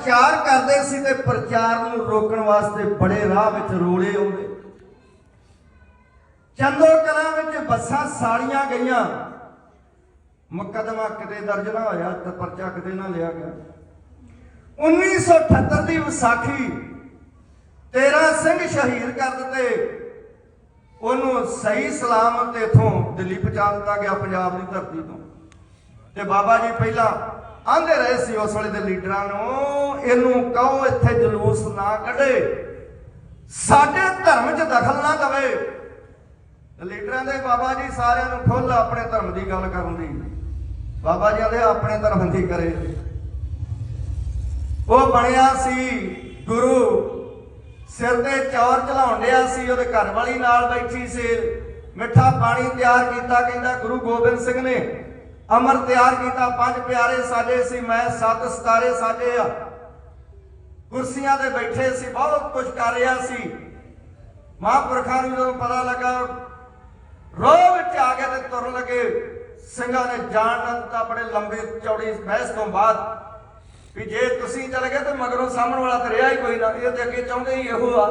ਪ੍ਰਚਾਰ ਕਰਦੇ ਸੀ ਤੇ ਪ੍ਰਚਾਰ ਨੂੰ ਰੋਕਣ ਵਾਸਤੇ ਬੜੇ ਰਾਹ ਵਿੱਚ ਰੋੜੇ ਆਉਂਦੇ। ਚੰਦੋ ਕਲਾਂ ਵਿੱਚ ਬੱਸਾਂ ਸਾੜੀਆਂ ਗਈਆਂ। ਮੁਕੱਦਮਾ ਕਿਤੇ ਦਰਜ ਨਾ ਹੋਇਆ ਤੇ ਪਰਚਾ ਕਿਤੇ ਨਾ ਲਿਆ ਗਿਆ। 1978 ਦੀ ਵਿਸਾਖੀ 13 ਸਿੰਘ ਸ਼ਹੀਦ ਕਰ ਦਿੱਤੇ। ਉਹਨੂੰ ਸਹੀ ਸਲਾਮਤ ਇਥੋਂ ਦਿੱਲੀ ਪਹੁੰਚਾ ਦਿੱਤਾ ਗਿਆ ਪੰਜਾਬ ਦੀ ਧਰਤੀ ਤੋਂ। ਤੇ ਬਾਬਾ ਜੀ ਪਹਿਲਾਂ ਆਂਦੇ ਰਹੇ ਸੀ ਉਸ ਵੇਲੇ ਦੇ ਲੀਡਰਾਂ ਨੂੰ, ਇਹਨੂੰ ਕਹੋ ਇੱਥੇ ਜਲੂਸ ਨਾ ਕੱਢੇ। ਸਾਡੇ ਧਰਮ 'ਚ ਦਖਲ ਨਾ ਦਵੇ। ਲੀਡਰਾਂ ਦੇ ਬਾਬਾ ਜੀ ਸਾਰਿਆਂ ਨੂੰ ਖੁੱਲ ਆਪਣੇ ਧਰਮ ਦੀ ਗੱਲ ਕਰਨ ਦੀ। ਬਾਬਾ ਜੀ ਆਦੇ, ਆਪਣੇ ਧਰਮ ਦੀ ਕਰੇ। ਉਹ ਬਣਿਆ ਸੀ ਗੁਰੂ। ਸਿਰ ਤੇ ਚੌਰ ਚਲਾਉਣ ਡਿਆ ਸੀ, ਉਹਦੇ ਘਰ ਵਾਲੀ ਨਾਲ ਬੈਠੀ ਸੀ। ਮਿੱਠਾ ਪਾਣੀ ਤਿਆਰ ਕੀਤਾ, ਕਹਿੰਦਾ ਗੁਰੂ ਗੋਬਿੰਦ ਸਿੰਘ ਨੇ। ਅਮਰ ਤਿਆਰ ਕੀਤਾ, ਪੰਜ ਪਿਆਰੇ ਸਾਡੇ ਸੀ, ਮੈਂ ਸੱਤ ਸਤਾਰੇ ਸਾਡੇ ਆ। ਕੁਰਸੀਆਂ ਤੇ ਬੈਠੇ ਸੀ, ਬਹੁਤ ਕੁਝ ਕਰ ਰਿਹਾ ਸੀ। ਮਹਾਂਪੁਰਖਾਂ ਨੂੰ ਜਦੋਂ ਪਤਾ ਲੱਗਾ, ਰੋਹ ਵਿੱਚ ਆ ਗਿਆ ਤੇ ਤੁਰਨ ਲੱਗੇ। ਸਿੰਘਾਂ ਨੇ ਜਾਣ ਨਾ ਦਿੱਤਾ ਬੜੇ ਲੰਬੇ ਚੌੜੀ ਬਹਿਸ ਤੋਂ ਬਾਅਦ ਵੀ ਜੇ ਤੁਸੀਂ ਚਲੇ ਗਏ ਤੇ ਮਗਰੋਂ ਸਾਹਮਣ ਵਾਲਾ ਤੇ ਰਿਹਾ ਹੀ ਕੋਈ ਨਾ, ਇਹ ਤੇ ਅੱਗੇ ਚਾਹੁੰਦੇ ਹੀ ਇਹੋ ਆ।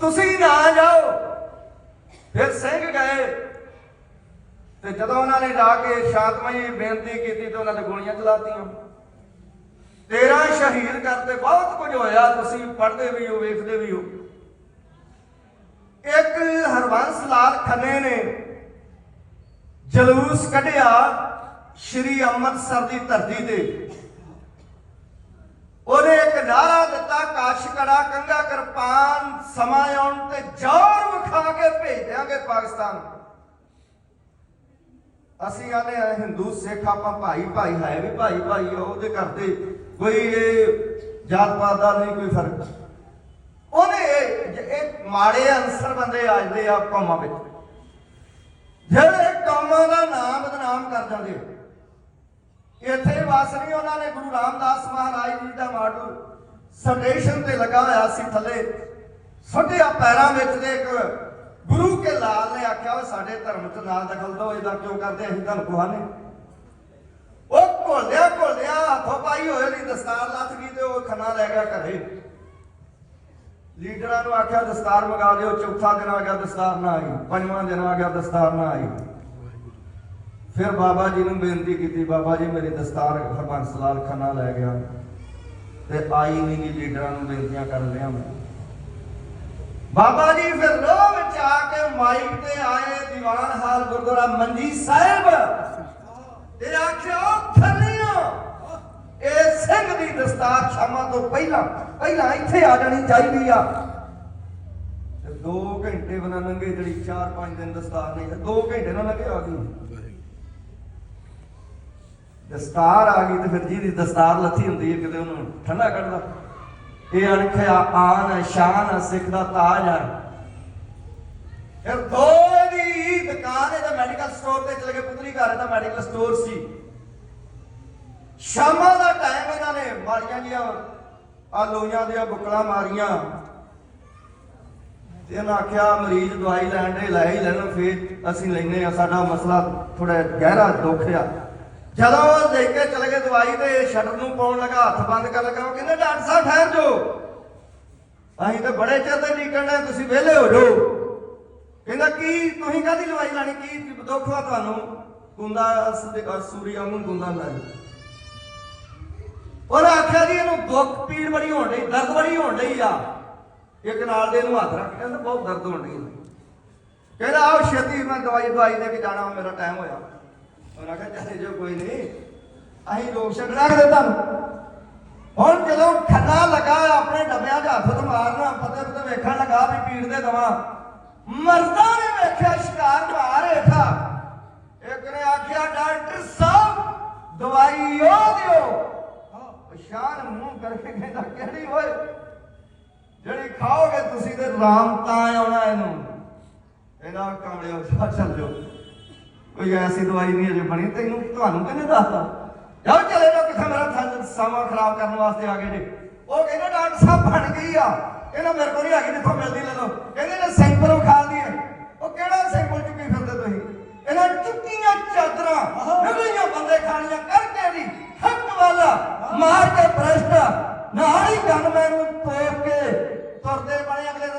ਤੁਸੀਂ ਨਾ ਜਾਓ। ਫਿਰ ਸਿੰਘ ਗਏ। ਤੇ ਜਦੋਂ ਉਹਨਾਂ ਨੇ ਜਾ ਕੇ ਸ਼ਾਂਤਮਈ ਬੇਨਤੀ ਕੀਤੀ ਤੇ ਉਹਨਾਂ ਤੇ ਗੋਲੀਆਂ ਚਲਾਤੀਆਂ। 13 ਸ਼ਹੀਦ ਕਰਤੇ ਬਹੁਤ ਕੁਝ ਹੋਇਆ, ਤੁਸੀਂ ਪੜ੍ਹਦੇ ਵੀ ਹੋ, ਵੇਖਦੇ ਵੀ ਹੋ। ਇੱਕ ਹਰਬੰਸ ਲਾਲ ਖੰਨੇ ਨੇ ਜਲੂਸ ਕੱਢਿਆ ਸ਼੍ਰੀ ਅੰਮ੍ਰਿਤਸਰ ਦੀ ਧਰਤੀ ਤੇ। ਉਹਨੇ ਇੱਕ ਨਾਰਾ ਦਿੱਤਾ, ਕਾਸ਼ ਕੜਾ ਕੰਗਾ ਕਿਰਪਾਨ ਸਮਾਂ ਆਉਣ ਤੇ ਜ਼ੋਰ ਵਿਖਾ ਕੇ ਭੇਜ ਦਿਆਂਗੇ ਪਾਕਿਸਤਾਨ। ਅਸੀਂ ਆਨੇ ਆ, ਹਿੰਦੂ, ਸਿੱਖ, ਆਪਾਂ ਭਾਈ ਭਾਈ ਹੈ ਵੀ ਭਾਈ ਭਾਈ ਉਹਦੇ ਕਰਦੇ ਕੋਈ ਇਹ ਜਾਤ ਪਾਤ ਦਾ ਨਹੀਂ ਕੋਈ ਫ਼ਰਕ। ਉਹਨੇ ਇਹ ਮਾੜੇ ਅਨਸਰ ਬੰਦੇ ਆਜਦੇ ਆ ਕੌਮਾਂ ਵਿੱਚ। ਜਿਹੜੇ ਕੌਮਾਂ ਦਾ ਨਾਮ ਬਦਨਾਮ ਕਰ ਜਾਂਦੇ ਇੱਥੇ ਵਸ ਨਹੀਂ ਉਹਨਾਂ ਨੇ, ਗੁਰੂ ਰਾਮਦਾਸ ਮਹਾਰਾਜ ਜੀ ਦਾ ਮਾਡੂ ਸਟੇਸ਼ਨ ਤੇ ਲੱਗਾ ਹੋਇਆ ਸੀ ਥੱਲੇ। ਸੁੱਟਿਆ ਪੈਰਾਂ ਵਿੱਚ ਦੇ ਇੱਕ ਗੁਰੂ ਕੇ ਲਾਲ ਨੇ ਆਖਿਆ ਵਾ, ਸਾਡੇ ਧਰਮ ਚ ਨਾਲ ਦਖਲ ਦੋ ਇਹਦਾ ਕਿਉਂ ਕਰਦੇ ਅਸੀਂ ਤੁਹਾਨੂੰ ਕੁਹਾਨੇ ਉਹ ਘੋਲਿਆ ਘੋਲਿਆ ਹੱਥੋਂ ਪਾਈ ਹੋਏ ਦੀ ਦਸਤਾਰ ਲੱਥ ਗਈ ਤੇ ਉਹ ਖੰਨਾ ਲੈ ਗਿਆ ਘਰੇ। ਲੀਡਰਾਂ ਨੂੰ ਆਖਿਆ, ਦਸਤਾਰ ਮੰਗਾ ਦਿਓ, ਚੌਥਾ ਦਿਨ ਆ ਗਿਆ ਦਸਤਾਰ ਨਾ ਆਈ, ਪੰਜਵਾਂ ਦਿਨ ਆ ਗਿਆ ਦਸਤਾਰ ਨਾ ਆਈ। ਫਿਰ ਬਾਬਾ ਜੀ ਨੂੰ ਬੇਨਤੀ ਕੀਤੀ, ਬਾਬਾ ਜੀ ਮੇਰੀ ਦਸਤਾਰ ਹਰਬੰਸ ਲਾਲ ਖੰਨਾ ਲੈ ਗਿਆ। ਤੇ ਆਈ ਨਹੀਂ ਲੀਡਰਾਂ ਨੂੰ ਬੇਨਤੀਆਂ ਕਰ ਲਿਆ ਮੈਂ। ਬਾਬਾ ਜੀ ਫਿਰ ਰੋਹ ਵਿੱਚ ਆ ਕੇ ਮਾਈਕ ਤੇ ਆਏ ਦੀਵਾਨ ਹਾਲ ਗੁਰਦੁਆਰਾ ਮੰਜੀ ਸਾਹਿਬ। ਤੇ ਆਖਿਆ ਖੰਨੀਓ ਇਹ ਸਿੰਘ ਦੀ ਦਸਤਾਰ ਸ਼ਾਮਾਂ ਤੋਂ ਪਹਿਲਾਂ ਪਹਿਲਾਂ ਇੱਥੇ ਆ ਜਾਣੀ ਚਾਹੀਦੀ ਆ। ਤੇ 2 ਘੰਟੇ ਬਣਾ ਲੰਗੇ ਜਿਹੜੀ 4-5 ਦਿਨ ਦਸਤਾਰ ਨਹੀਂ 2 ਘੰਟੇ ਨਾਲ ਲੱਗੇ, ਆ ਗਈ। ਦਸਤਾਰ ਆ ਗਈ ਤੇ ਫਿਰ ਜਿਹਦੀ ਦਸਤਾਰ ਲੱਥੀ ਹੁੰਦੀ ਹੈ, ਕਿਤੇ ਉਹਨੂੰ ਠੰਡਾ ਕੱਢਦਾ। ਇਹ ਅਣਖਿਆ ਆਨ ਸ਼ਾਨ ਸਿੱਖ ਦਾ ਤਾਜ ਹੈ ਫਿਰ ਦੋ ਦੀ ਦੁਕਾਨ ਇਹਦਾ ਮੈਡੀਕਲ ਸਟੋਰ ਤੇ ਚਲੇ ਗਏ ਪੁੱਤਰੀ ਘਰ ਦਾ ਮੈਡੀਕਲ ਸਟੋਰ ਸੀ। ਸ਼ਾਮਾਂ ਦਾ ਟਾਈਮ ਇਹਨਾਂ ਨੇ ਮਾਰੀਆਂ ਜੀਆਂ ਆ ਲੋਈਆਂ ਦੀਆਂ ਬੁਕਲਾਂ ਮਾਰੀਆਂ। ਤੇ ਇਹਨਾਂ ਆਖਿਆ, ਮਰੀਜ਼ ਦਵਾਈ ਲੈਣ ਦੇ, ਲੈ ਹੀ ਲੈਣ, ਫੇਰ ਅਸੀਂ ਲੈਨੇ ਆ ਸਾਡਾ ਮਸਲਾ ਥੋੜਾ ਗਹਿਰਾ ਦੁੱਖ ਆ। ਜਦੋਂ ਉਹ ਲੈ ਕੇ ਚਲੇ ਗਏ ਦਵਾਈ ਤੇ, ਸ਼ਟਰ ਨੂੰ ਪਾਉਣ ਲੱਗਾ, ਹੱਥ ਬੰਦ ਕਰ ਲੱਗਾ, ਉਹ ਕਹਿੰਦੇ, ਡਾਕਟਰ ਸਾਹਿਬ, ਠਹਿਰ ਜਾਓ। ਅਸੀਂ ਤਾਂ ਬੜੇ ਚਿਰ ਤੇ ਡੀਕਣ ਤੁਸੀਂ ਵਿਹਲੇ ਹੋ ਜਾਓ। ਕਹਿੰਦਾ, ਕੀ, ਤੁਸੀਂ ਕਾਹਦੀ ਦਵਾਈ ਲੈਣੀ? ਕੀ ਦੁੱਖ ਆ ਤੁਹਾਨੂੰ? ਗੁੰਦਾ ਸੂਰੀ ਵਾਂਗੂ ਕੁੰਦਾ ਲੈ ਉਹ ਆਖਿਆ ਜੀ, ਇਹਨੂੰ ਦੁੱਖ, ਪੀੜ ਬੜੀ ਹੋਣ ਡਈ, ਦਰਦ ਬੜੀ ਹੋਣ ਡਈ ਆ। ਇੱਕ ਨਾਲ ਦੇ ਇਹਨੂੰ ਹੱਥ ਰੱਖ ਕਹਿੰਦਾ, ਬਹੁਤ ਦਰਦ ਹੋਣ ਡਈ ਕਹਿੰਦਾ, ਆਓ ਛੇਤੀ, ਮੈਂ ਦਵਾਈ ਦਵਾਈ ਦੇ ਕੇ ਜਾਣਾ, ਮੇਰਾ ਟਾਈਮ ਹੋਇਆ। ਉਹਨਾਂ ਕਹਿੰਦਾ ਚੱਲੇ ਜੋ ਕੋਈ ਨਹੀਂ। ਅਸੀਂ ਲੋਕ ਛੱਡ ਰੱਖਦੇ ਤੁਹਾਨੂੰ ਹੁਣ ਜਦੋਂ ਖੰਨਾ ਲਗਾ, ਆਪਣੇ ਡੱਬਿਆਂ 'ਚ ਹੱਥ ਮਾਰਨਾ, ਪਤੇ ਪਤੇ ਵੇਖਣ ਲਗਾ ਵੀ ਪੀੜ ਦੇ ਦਵਾ। ਮਰਦਾਂ ਨੇ ਵੇਖਿਆ ਸ਼ਿਕਾਰ ਮਾਰ ਹੇਠਾ। ਇੱਕ ਨੇ ਆਖਿਆ, ਡਾਕਟਰ ਸਾਹਿਬ, ਦਵਾਈ ਉਹ ਦਿਓ। ਪਛਾਣ ਮੂੰਹ ਕਰਕੇ ਕਹਿੰਦਾ, ਕਿਹੜੀ ਹੋਏ ਜਿਹੜੀ ਖਾਓਗੇ ਤੁਸੀਂ ਤੇ ਰਾਮ ਤਾਂ ਆਉਣਾ ਇਹਨੂੰ। ਇਹਦਾ ਕਮਲਿਓ ਚੱਲ ਜਾਓ। ਕੋਈ ਐਸੀ ਦਵਾਈ ਨਹੀਂ ਅਜੇ ਬਣੀ ਤੈਨੂੰ ਤੁਹਾਨੂੰ ਕਿਹਨੇ ਦੱਸਦਾ ਜਾਓ ਚਲੇ ਜਾਓ ਕਿੱਥੇ ਮੇਰਾ ਥਾ- ਸਮਾਂ ਖਰਾਬ ਕਰਨ ਵਾਸਤੇ ਆ ਗਏ ਨੇ। ਉਹ ਕਹਿੰਦੇ ਡਾਕਟਰ ਸਾਹਿਬ ਬਣ ਗਈ ਆ। ਇਹਨਾਂ ਮੇਰੇ ਕੋਲ ਨਹੀਂ ਆ ਗਈ ਜਿੱਥੋਂ ਮਿਲਦੀ ਲੈ ਲਓ। ਕਹਿੰਦੇ ਨੇ ਸੈਂਪਲ ਵਿਖਾ ਦੀ ਉਹ ਕਿਹੜਾ ਸੈਂਪਲ ਚੁੱਕੀ ਫਿਰਦੇ ਤੁਸੀਂ? ਇਹਨਾਂ ਚੁੱਕੀਆਂ ਚਾਦਰਾਂ ਨਗਲੀਆਂ ਬੰਦੇ ਖਾਣੀਆਂ ਕਰਕੇ ਵੀ ਹੱਕ ਵਾਲਾ ਮਾਰ ਕੇ ਭ੍ਰਸ਼ਟ ਨਾਲ ਹੀ ਗਨਮੈਨ ਨੂੰ ਤੋਪ ਕੇ ਤੁਰਦੇ ਬਣੇ ਅਗਲੇ ਦਿਨ।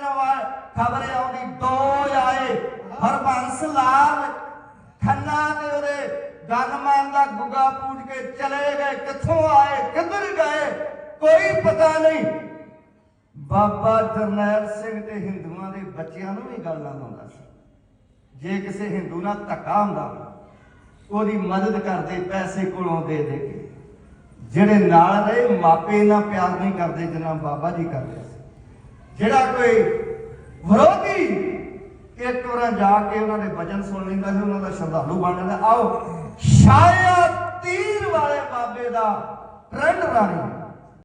ਖਬਰ ਆਉਂਦੀ ਦੋ ਆਏ ਹਰਬੰਸ ਲਾਲ ਖੰਨਾ ਤੇ ਉਹਦੇ ਗਨਮੈਨ ਦਾ ਗੁੱਗਾ ਪੂਟ ਕੇ ਚਲੇ ਗਏ, ਕਿੱਥੋਂ ਆਏ, ਕਿੱਧਰ ਗਏ, ਕੋਈ ਪਤਾ ਨਹੀਂ। ਬਾਬਾ ਜਰਨੈਲ ਸਿੰਘ ਤੇ ਹਿੰਦੂਆਂ ਦੇ ਬੱਚਿਆਂ ਨੂੰ ਵੀ ਗੱਲ ਨਾ ਸੀ। ਜੇ ਕਿਸੇ ਹਿੰਦੂ ਨਾਲ ਧੱਕਾ ਹੁੰਦਾ, ਉਹਦੀ ਮਦਦ ਕਰਦੇ, ਪੈਸੇ ਕੋਲੋਂ ਦੇ ਦੇ ਕੇ। ਜਿਹੜੇ ਨਾਲ ਰਹੇ, ਮਾਪੇ ਨਾਲ ਪਿਆਰ ਨਹੀਂ ਕਰਦੇ ਜਿੰਨਾ ਬਾਬਾ ਜੀ ਕਰਦੇ ਸੀ। ਜਿਹੜਾ ਕੋਈ ਵਿਰੋਧ ਇੱਕ ਵਾਰ ਜਾ ਕੇ ਉਹਨਾਂ ਦੇ ਵਚਨ ਸੁਣ ਲੈਂਦਾ ਸੀ, ਉਹਨਾਂ ਦਾ ਸ਼ਰਧਾਲੂ ਬਣ ਜਾਂਦਾ। ਆਓ, ਛਾਇਆ ਤੀਰ ਵਾਲੇ ਬਾਬੇ ਦਾ ਟ੍ਰੈਂਡ ਰਾਣੀ।